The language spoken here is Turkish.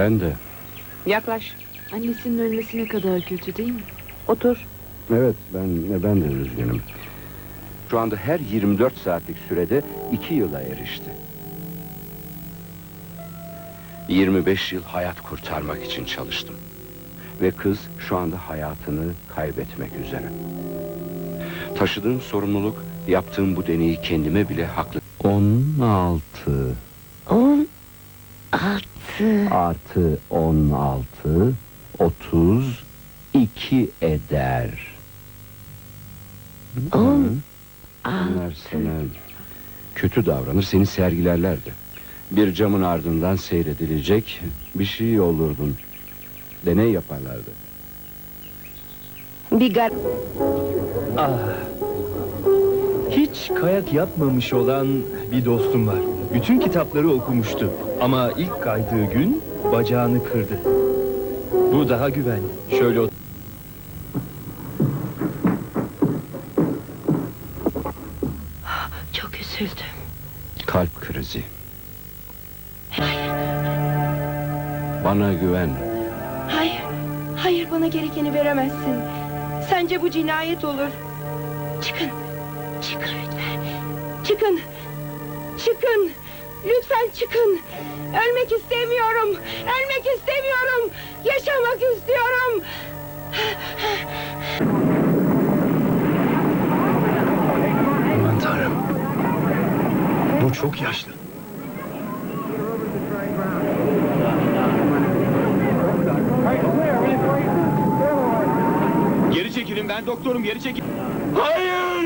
Ben de. Yaklaş. Annesinin ölmesi ne kadar kötü değil mi? Otur. Evet ben ben de üzgünüm. Şu anda her 24 saatlik sürede iki yıla erişti. 25 yıl hayat kurtarmak için çalıştım. Ve kız şu anda hayatını kaybetmek üzere. Taşıdığım sorumluluk, yaptığım bu deneyi kendime bile haklı. 16 On altı. Artı 16 32 eder. On Hı. Onlar sana kötü davranır, seni sergilerlerdi. Bir camın ardından seyredilecek bir şey olurdun. Deney yaparlardı. Bir gar... Ah. Hiç kayak yapmamış olan bir dostum var. Bütün kitapları okumuştu. Ama ilk kaydığı gün bacağını kırdı. Bu daha güvenli. Şöyle ot- Çok üzüldüm. Kalp krizi. Bana güven. Hayır. Hayır bana gerekeni veremezsin. Sence bu cinayet olur. Çıkın. Çıkın lütfen. Çıkın. Çıkın. Lütfen çıkın. Ölmek istemiyorum. Ölmek istemiyorum. Yaşamak istiyorum. Aman tanrım. Bu çok yaşlı. Geri çekilin ben doktorum geri çekil. Hayır!